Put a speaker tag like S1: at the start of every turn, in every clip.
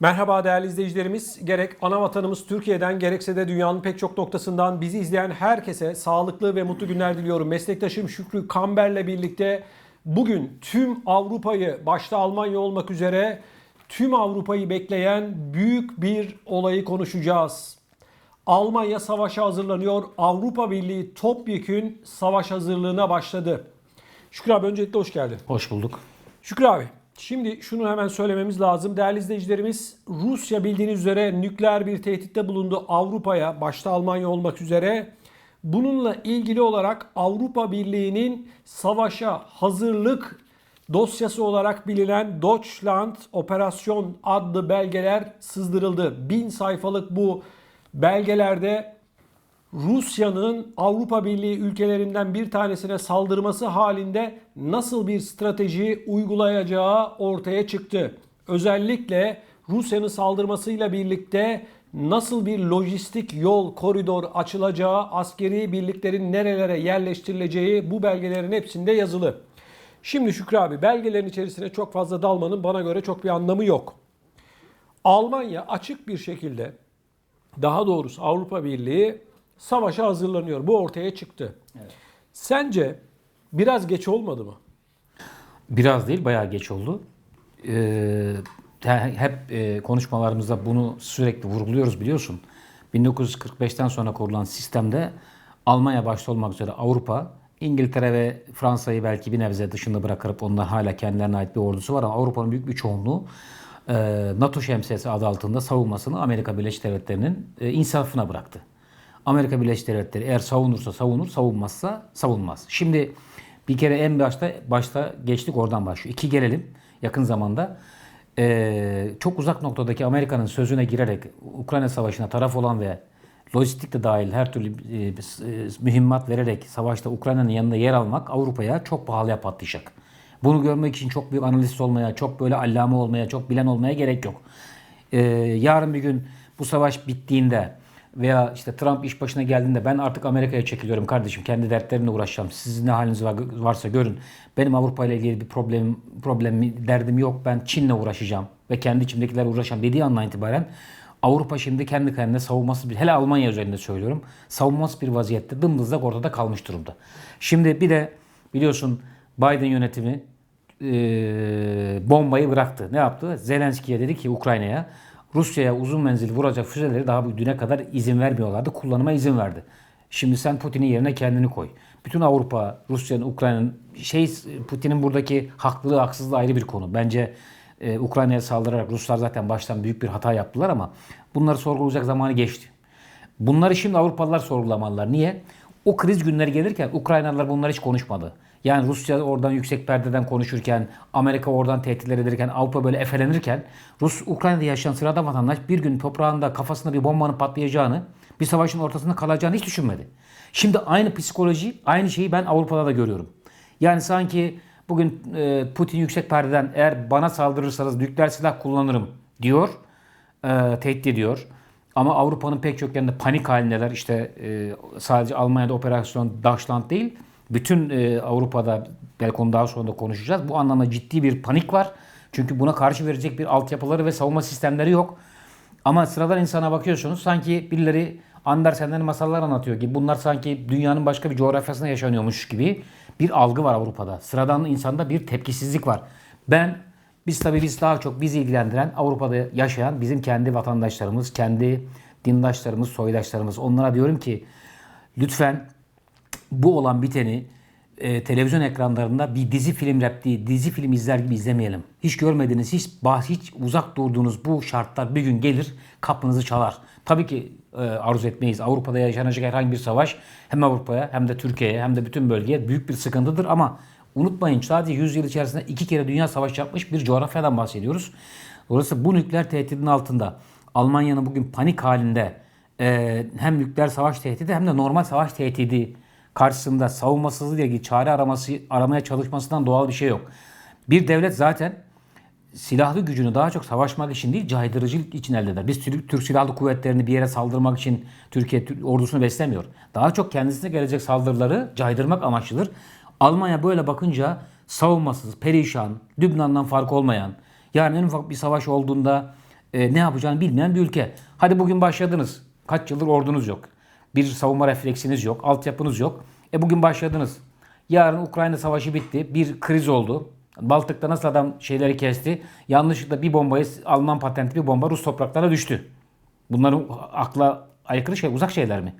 S1: Merhaba değerli izleyicilerimiz. Gerek ana vatanımız Türkiye'den gerekse de dünyanın pek çok noktasından bizi izleyen herkese sağlıklı ve mutlu günler diliyorum. Meslektaşım Şükrü Kamber'le birlikte bugün tüm Avrupa'yı başta Almanya olmak üzere tüm Avrupa'yı bekleyen büyük bir olayı konuşacağız. Almanya savaşa hazırlanıyor. Avrupa Birliği topyekün savaş hazırlığına başladı. Şükrü abi öncelikle hoş geldin.
S2: Hoş bulduk.
S1: Şükrü abi, şimdi şunu hemen söylememiz lazım. Değerli izleyicilerimiz, Rusya bildiğiniz üzere nükleer bir tehditte bulundu Avrupa'ya, başta Almanya olmak üzere. Bununla ilgili olarak Avrupa Birliği'nin savaşa hazırlık dosyası olarak bilinen Deutschland Operasyon adlı belgeler sızdırıldı. Bin sayfalık bu belgelerde Rusya'nın Avrupa Birliği ülkelerinden bir tanesine saldırması halinde nasıl bir strateji uygulayacağı ortaya çıktı. Özellikle Rusya'nın saldırmasıyla birlikte nasıl bir lojistik yol, koridor açılacağı, askeri birliklerin nerelere yerleştirileceği bu belgelerin hepsinde yazılı. Şimdi Şükrü abi belgelerin içerisine çok fazla dalmanın bana göre çok bir anlamı yok. Almanya açık bir şekilde daha doğrusu Avrupa Birliği savaşa hazırlanıyor. Bu ortaya çıktı. Sence biraz geç olmadı mı?
S2: Biraz değil bayağı geç oldu. Ee, he- hep e, konuşmalarımızda bunu sürekli vurguluyoruz biliyorsun. 1945'ten sonra kurulan sistemde Almanya başta olmak üzere Avrupa, İngiltere ve Fransa'yı belki bir nebze dışında bırakıp onlar hala kendilerine ait bir ordusu var ama Avrupa'nın büyük bir çoğunluğu e, NATO şemsiyesi adı altında savunmasını Amerika Birleşik Devletleri'nin e, insafına bıraktı. Amerika Birleşik Devletleri eğer savunursa savunur, savunmazsa savunmaz. Şimdi bir kere en başta başta geçtik oradan başlıyor. İki gelelim yakın zamanda. Ee, çok uzak noktadaki Amerika'nın sözüne girerek Ukrayna Savaşı'na taraf olan ve lojistik de dahil her türlü e, e, mühimmat vererek savaşta Ukrayna'nın yanında yer almak Avrupa'ya çok pahalıya patlayacak. Bunu görmek için çok büyük analist olmaya, çok böyle allame olmaya, çok bilen olmaya gerek yok. Ee, yarın bir gün bu savaş bittiğinde veya işte Trump iş başına geldiğinde ben artık Amerika'ya çekiliyorum kardeşim kendi dertlerimle uğraşacağım. Sizin ne haliniz var, varsa görün. Benim Avrupa ile ilgili bir problem problemi derdim yok. Ben Çin'le uğraşacağım ve kendi içimdekilerle uğraşacağım dediği andan itibaren Avrupa şimdi kendi kendine savunması bir hele Almanya üzerinde söylüyorum. Savunması bir vaziyette dımdızlak ortada kalmış durumda. Şimdi bir de biliyorsun Biden yönetimi e, bombayı bıraktı. Ne yaptı? Zelenski'ye dedi ki Ukrayna'ya Rusya'ya uzun menzil vuracak füzeleri daha düne kadar izin vermiyorlardı. Kullanıma izin verdi. Şimdi sen Putin'in yerine kendini koy. Bütün Avrupa, Rusya'nın, Ukrayna'nın şey Putin'in buradaki haklılığı, haksızlığı ayrı bir konu. Bence e, Ukrayna'ya saldırarak Ruslar zaten baştan büyük bir hata yaptılar ama bunları sorgulayacak zamanı geçti. Bunları şimdi Avrupalılar sorgulamalılar. Niye? O kriz günleri gelirken Ukraynalılar bunları hiç konuşmadı. Yani Rusya oradan yüksek perdeden konuşurken, Amerika oradan tehditler ederken, Avrupa böyle efelenirken, Rus Ukrayna'da yaşayan sıradan vatandaş bir gün toprağında kafasında bir bombanın patlayacağını, bir savaşın ortasında kalacağını hiç düşünmedi. Şimdi aynı psikoloji, aynı şeyi ben Avrupa'da da görüyorum. Yani sanki bugün e, Putin yüksek perdeden eğer bana saldırırsanız nükleer silah kullanırım diyor, e, tehdit ediyor. Ama Avrupa'nın pek çok yerinde panik halindeler. İşte e, sadece Almanya'da operasyon Deutschland değil, bütün e, Avrupa'da belki onu daha sonra da konuşacağız. Bu anlamda ciddi bir panik var. Çünkü buna karşı verecek bir altyapıları ve savunma sistemleri yok. Ama sıradan insana bakıyorsunuz sanki birileri Andersen'den masallar anlatıyor gibi. Bunlar sanki dünyanın başka bir coğrafyasında yaşanıyormuş gibi bir algı var Avrupa'da. Sıradan insanda bir tepkisizlik var. Ben biz tabii biz daha çok bizi ilgilendiren Avrupa'da yaşayan bizim kendi vatandaşlarımız, kendi dindaşlarımız, soydaşlarımız. Onlara diyorum ki lütfen bu olan biteni e, televizyon ekranlarında bir dizi film repliği, dizi film izler gibi izlemeyelim. Hiç görmediğiniz, hiç, bah- hiç uzak durduğunuz bu şartlar bir gün gelir kapınızı çalar. Tabii ki e, arzu etmeyiz. Avrupa'da yaşanacak herhangi bir savaş hem Avrupa'ya hem de Türkiye'ye hem de bütün bölgeye büyük bir sıkıntıdır ama unutmayın sadece 100 yıl içerisinde iki kere dünya savaşı yapmış bir coğrafyadan bahsediyoruz. Dolayısıyla bu nükleer tehdidin altında Almanya'nın bugün panik halinde e, hem nükleer savaş tehdidi hem de normal savaş tehdidi karşısında savunmasızlığı ilgili çare araması aramaya çalışmasından doğal bir şey yok. Bir devlet zaten silahlı gücünü daha çok savaşmak için değil caydırıcılık için elde eder. Biz Türk, Silahlı Kuvvetleri'ni bir yere saldırmak için Türkiye Türk ordusunu beslemiyor. Daha çok kendisine gelecek saldırıları caydırmak amaçlıdır. Almanya böyle bakınca savunmasız, perişan, Lübnan'dan fark olmayan, yani en ufak bir savaş olduğunda e, ne yapacağını bilmeyen bir ülke. Hadi bugün başladınız. Kaç yıldır ordunuz yok. Bir savunma refleksiniz yok, altyapınız yok. E bugün başladınız. Yarın Ukrayna savaşı bitti. Bir kriz oldu. Baltık'ta nasıl adam şeyleri kesti. Yanlışlıkla bir bombayı Alman patentli bir bomba Rus topraklarına düştü. Bunların akla aykırı şey, uzak şeyler mi?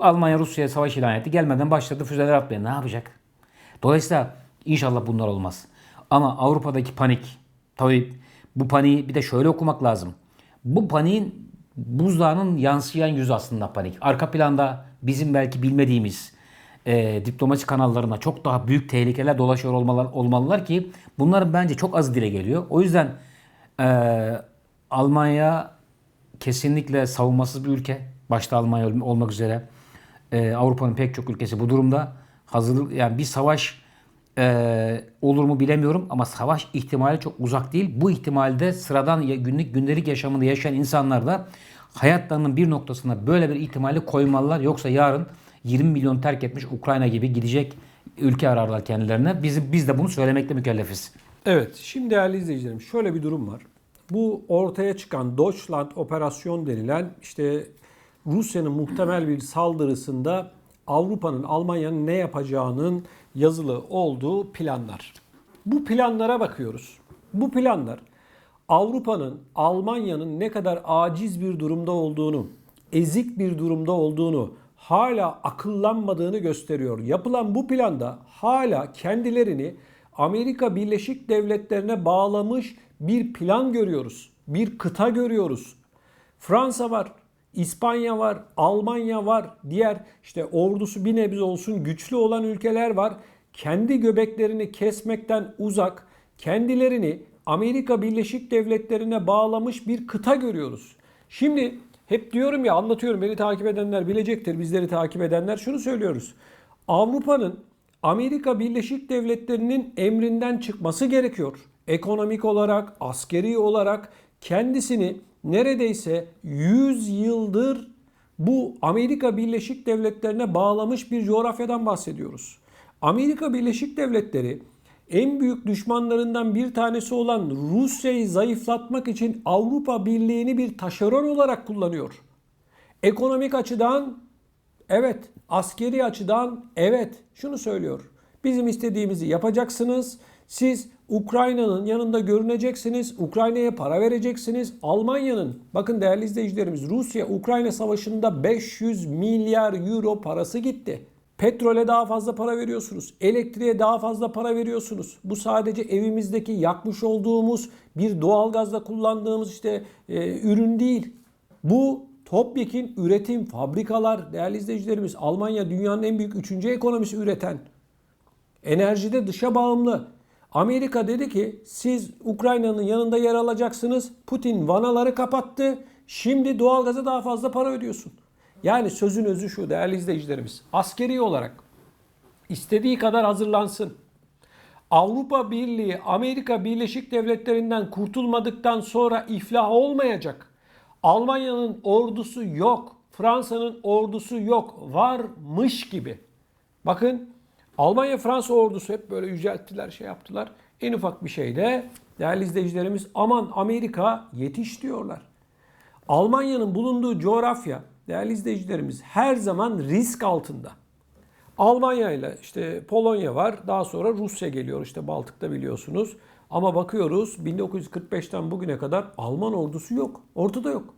S2: Almanya Rusya'ya savaş ilan etti. Gelmeden başladı füzeler atmaya. Ne yapacak? Dolayısıyla inşallah bunlar olmaz. Ama Avrupa'daki panik, tabii bu paniği bir de şöyle okumak lazım. Bu paniğin buzdağının yansıyan yüzü aslında panik. Arka planda bizim belki bilmediğimiz e, diplomasi kanallarına çok daha büyük tehlikeler dolaşıyor olmalar, olmalılar ki bunların bence çok az dile geliyor. O yüzden e, Almanya kesinlikle savunmasız bir ülke. Başta Almanya ol- olmak üzere. E, Avrupa'nın pek çok ülkesi bu durumda. Hazır yani bir savaş e, olur mu bilemiyorum ama savaş ihtimali çok uzak değil. Bu ihtimalde sıradan günlük gündelik yaşamında yaşayan insanlar da hayatlarının bir noktasına böyle bir ihtimali koymalılar. Yoksa yarın 20 milyon terk etmiş Ukrayna gibi gidecek ülke ararlar kendilerine. Biz, biz de bunu söylemekle mükellefiz.
S1: Evet, şimdi değerli izleyicilerim şöyle bir durum var. Bu ortaya çıkan Deutschland operasyon denilen işte Rusya'nın muhtemel bir saldırısında Avrupa'nın, Almanya'nın ne yapacağının yazılı olduğu planlar. Bu planlara bakıyoruz. Bu planlar Avrupa'nın, Almanya'nın ne kadar aciz bir durumda olduğunu, ezik bir durumda olduğunu, hala akıllanmadığını gösteriyor. Yapılan bu planda hala kendilerini Amerika Birleşik Devletleri'ne bağlamış bir plan görüyoruz. Bir kıta görüyoruz. Fransa var, İspanya var, Almanya var, diğer işte ordusu bir nebze olsun güçlü olan ülkeler var. Kendi göbeklerini kesmekten uzak, kendilerini Amerika Birleşik Devletleri'ne bağlamış bir kıta görüyoruz. Şimdi hep diyorum ya anlatıyorum beni takip edenler bilecektir bizleri takip edenler şunu söylüyoruz. Avrupa'nın Amerika Birleşik Devletleri'nin emrinden çıkması gerekiyor. Ekonomik olarak, askeri olarak kendisini neredeyse 100 yıldır bu Amerika Birleşik Devletleri'ne bağlamış bir coğrafyadan bahsediyoruz. Amerika Birleşik Devletleri en büyük düşmanlarından bir tanesi olan Rusya'yı zayıflatmak için Avrupa Birliği'ni bir taşeron olarak kullanıyor. Ekonomik açıdan evet, askeri açıdan evet şunu söylüyor. Bizim istediğimizi yapacaksınız. Siz Ukrayna'nın yanında görüneceksiniz. Ukrayna'ya para vereceksiniz. Almanya'nın bakın değerli izleyicilerimiz Rusya Ukrayna savaşında 500 milyar euro parası gitti. Petrole daha fazla para veriyorsunuz. Elektriğe daha fazla para veriyorsunuz. Bu sadece evimizdeki yakmış olduğumuz bir doğalgazda kullandığımız işte e, ürün değil. Bu topyekin üretim fabrikalar değerli izleyicilerimiz Almanya dünyanın en büyük üçüncü ekonomisi üreten. Enerjide dışa bağımlı. Amerika dedi ki siz Ukrayna'nın yanında yer alacaksınız. Putin vanaları kapattı. Şimdi doğalgaza daha fazla para ödüyorsun. Yani sözün özü şu değerli izleyicilerimiz. Askeri olarak istediği kadar hazırlansın. Avrupa Birliği Amerika Birleşik Devletleri'nden kurtulmadıktan sonra iflah olmayacak. Almanya'nın ordusu yok. Fransa'nın ordusu yok. Varmış gibi. Bakın Almanya Fransa ordusu hep böyle yücelttiler şey yaptılar. En ufak bir şeyde değerli izleyicilerimiz aman Amerika yetiş diyorlar. Almanya'nın bulunduğu coğrafya değerli izleyicilerimiz her zaman risk altında. Almanya ile işte Polonya var. Daha sonra Rusya geliyor işte Baltık'ta biliyorsunuz. Ama bakıyoruz 1945'ten bugüne kadar Alman ordusu yok. Ortada yok.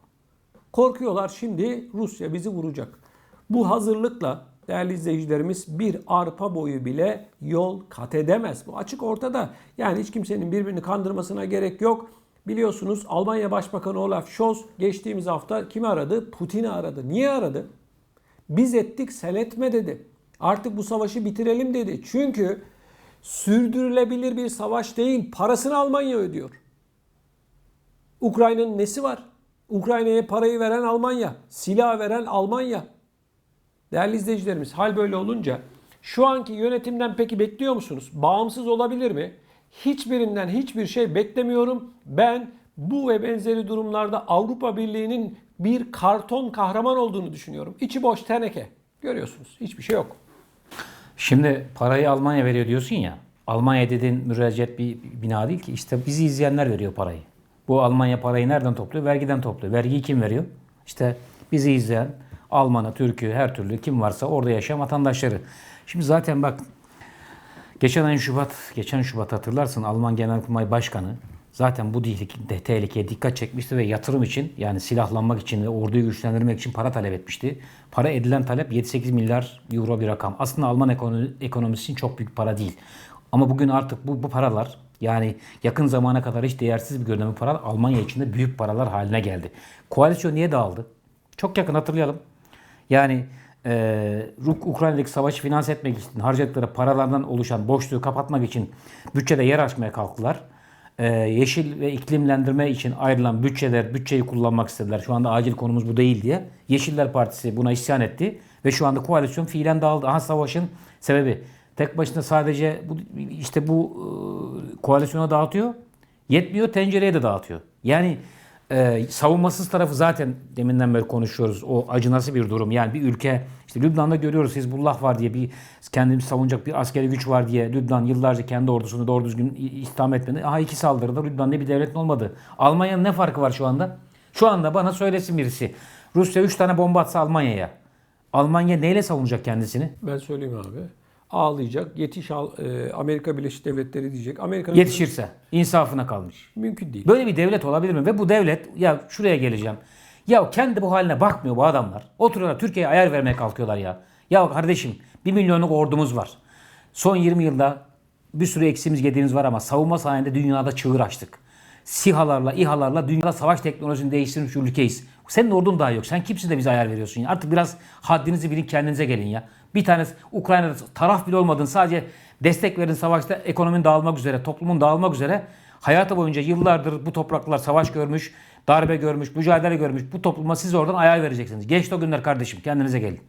S1: Korkuyorlar şimdi Rusya bizi vuracak. Bu hazırlıkla değerli izleyicilerimiz bir arpa boyu bile yol kat edemez. Bu açık ortada. Yani hiç kimsenin birbirini kandırmasına gerek yok. Biliyorsunuz Almanya Başbakanı Olaf Scholz geçtiğimiz hafta kimi aradı? Putin'i aradı. Niye aradı? Biz ettik sen etme dedi. Artık bu savaşı bitirelim dedi. Çünkü sürdürülebilir bir savaş değil. Parasını Almanya ödüyor. Ukrayna'nın nesi var? Ukrayna'ya parayı veren Almanya, silah veren Almanya. Değerli izleyicilerimiz, hal böyle olunca şu anki yönetimden peki bekliyor musunuz? Bağımsız olabilir mi? Hiçbirinden hiçbir şey beklemiyorum. Ben bu ve benzeri durumlarda Avrupa Birliği'nin bir karton kahraman olduğunu düşünüyorum. İçi boş teneke. Görüyorsunuz. Hiçbir şey yok.
S2: Şimdi parayı Almanya veriyor diyorsun ya. Almanya dediğin müracaat bir bina değil ki. İşte bizi izleyenler veriyor parayı. Bu Almanya parayı nereden topluyor? Vergiden topluyor. Vergiyi kim veriyor? İşte bizi izleyen Almanı, Türk'ü, her türlü kim varsa orada yaşayan vatandaşları. Şimdi zaten bak Geçen ayın Şubat, geçen Şubat hatırlarsın Alman Genelkurmay Başkanı zaten bu tehlike- tehlikeye dikkat çekmişti ve yatırım için yani silahlanmak için ve orduyu güçlendirmek için para talep etmişti. Para edilen talep 7-8 milyar euro bir rakam. Aslında Alman ekonomi, ekonomisi için çok büyük para değil. Ama bugün artık bu, bu paralar yani yakın zamana kadar hiç değersiz bir görünen paralar Almanya içinde büyük paralar haline geldi. Koalisyon niye dağıldı? Çok yakın hatırlayalım. Yani e, Uk- Ukrayna'daki savaşı finanse etmek için harcadıkları paralardan oluşan boşluğu kapatmak için bütçede yer açmaya kalktılar. E, yeşil ve iklimlendirme için ayrılan bütçeler, bütçeyi kullanmak istediler. Şu anda acil konumuz bu değil diye. Yeşiller Partisi buna isyan etti ve şu anda koalisyon fiilen dağıldı. Aha savaşın sebebi. Tek başına sadece bu, işte bu e, koalisyona dağıtıyor. Yetmiyor tencereye de dağıtıyor. Yani ee, savunmasız tarafı zaten deminden beri konuşuyoruz. O acınası bir durum. Yani bir ülke işte Lübnan'da görüyoruz Hizbullah var diye bir kendimizi savunacak bir askeri güç var diye Lübnan yıllarca kendi ordusunu doğru düzgün istihdam etmedi. Aha iki saldırıda Lübnan ne bir devletin olmadı. Almanya'nın ne farkı var şu anda? Şu anda bana söylesin birisi. Rusya 3 tane bomba atsa Almanya'ya. Almanya neyle savunacak kendisini?
S1: Ben söyleyeyim abi. Ağlayacak. Yetiş al, e, Amerika Birleşik Devletleri diyecek. Amerika'nın
S2: Yetişirse. insafına kalmış.
S1: mümkün değil.
S2: Böyle bir devlet olabilir mi? Ve bu devlet ya şuraya geleceğim. Ya kendi bu haline bakmıyor bu adamlar. Oturuyorlar Türkiye'ye ayar vermeye kalkıyorlar ya. Ya kardeşim bir milyonluk ordumuz var. Son 20 yılda bir sürü eksiğimiz gediğimiz var ama savunma sayesinde dünyada çığır açtık. SİHA'larla, İHA'larla dünyada savaş teknolojisini değiştirmiş ülkeyiz. Senin ordun daha yok. Sen kimsin de bize ayar veriyorsun ya? Artık biraz haddinizi bilin kendinize gelin ya. Bir tanesi Ukrayna'da taraf bile olmadın. Sadece destek verin savaşta ekonominin dağılmak üzere, toplumun dağılmak üzere. Hayatı boyunca yıllardır bu topraklar savaş görmüş, darbe görmüş, mücadele görmüş. Bu topluma siz oradan ayar vereceksiniz. Geçti o günler kardeşim. Kendinize gelin.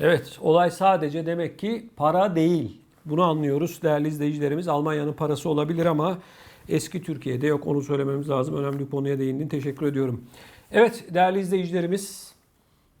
S1: Evet, olay sadece demek ki para değil. Bunu anlıyoruz değerli izleyicilerimiz. Almanya'nın parası olabilir ama eski Türkiye'de yok. Onu söylememiz lazım. Önemli bir konuya değindin. Teşekkür ediyorum. Evet değerli izleyicilerimiz.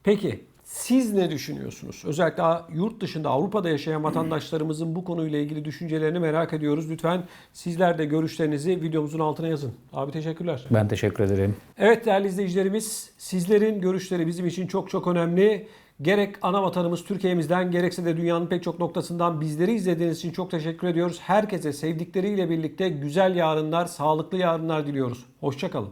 S1: Peki siz ne düşünüyorsunuz? Özellikle yurt dışında Avrupa'da yaşayan vatandaşlarımızın bu konuyla ilgili düşüncelerini merak ediyoruz. Lütfen sizler de görüşlerinizi videomuzun altına yazın. Abi teşekkürler.
S2: Ben teşekkür ederim.
S1: Evet değerli izleyicilerimiz, sizlerin görüşleri bizim için çok çok önemli. Gerek ana vatanımız Türkiye'mizden gerekse de dünyanın pek çok noktasından bizleri izlediğiniz için çok teşekkür ediyoruz. Herkese sevdikleriyle birlikte güzel yarınlar, sağlıklı yarınlar diliyoruz. Hoşçakalın.